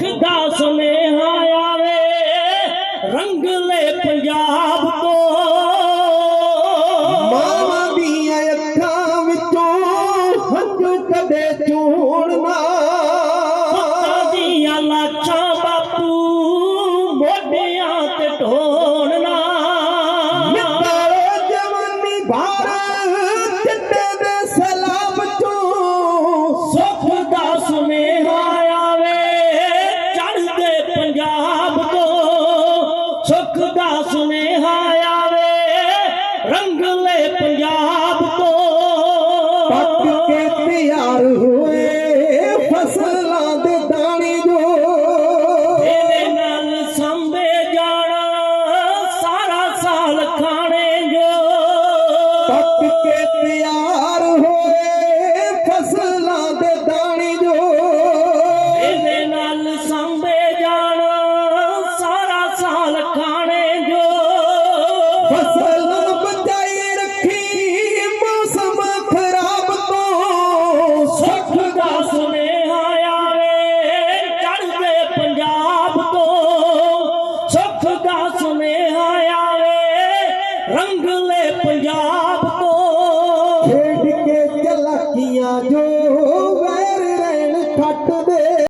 سياي رنگ لي پيا وو ماما ديا به تون هنڌ ڪڏهن توڙي ماچا باپو ووڏيان توڙي ڄمي ڀا ਸੁਖ ਦਾ ਸੁਨੇਹਾ ਆਵੇ ਰੰਗਲੇ ਪੰਜਾਬ ਤੋਂ। ਪੱਕ ਕੇ ਤਿਆਰ ਹੋਏ ਫਸਲਾਂ ਦੇ ਦਾਣੇ ਜੋ। ਇਹਦੇ ਨਾਲ ਸੰਭੇ ਜਾਣਾ ਸਾਰਾ ਸਾਲ ਖਾਣੇ ਜੋ। ਪੱਕ ਕੇ ਤਿਆਰ ਕੱਥ ਦਾ ਸੁਨੇਹਾ ਆਵੇ ਰੰਗਲੇ ਪੰਜਾਬ ਤੋਂ। ਖੇਡ ਕੇ ਚਲਾਕੀਆਂ ਜੋ ਵੈਰ ਰਹਿਣ ਛੱਡ ਦੇ।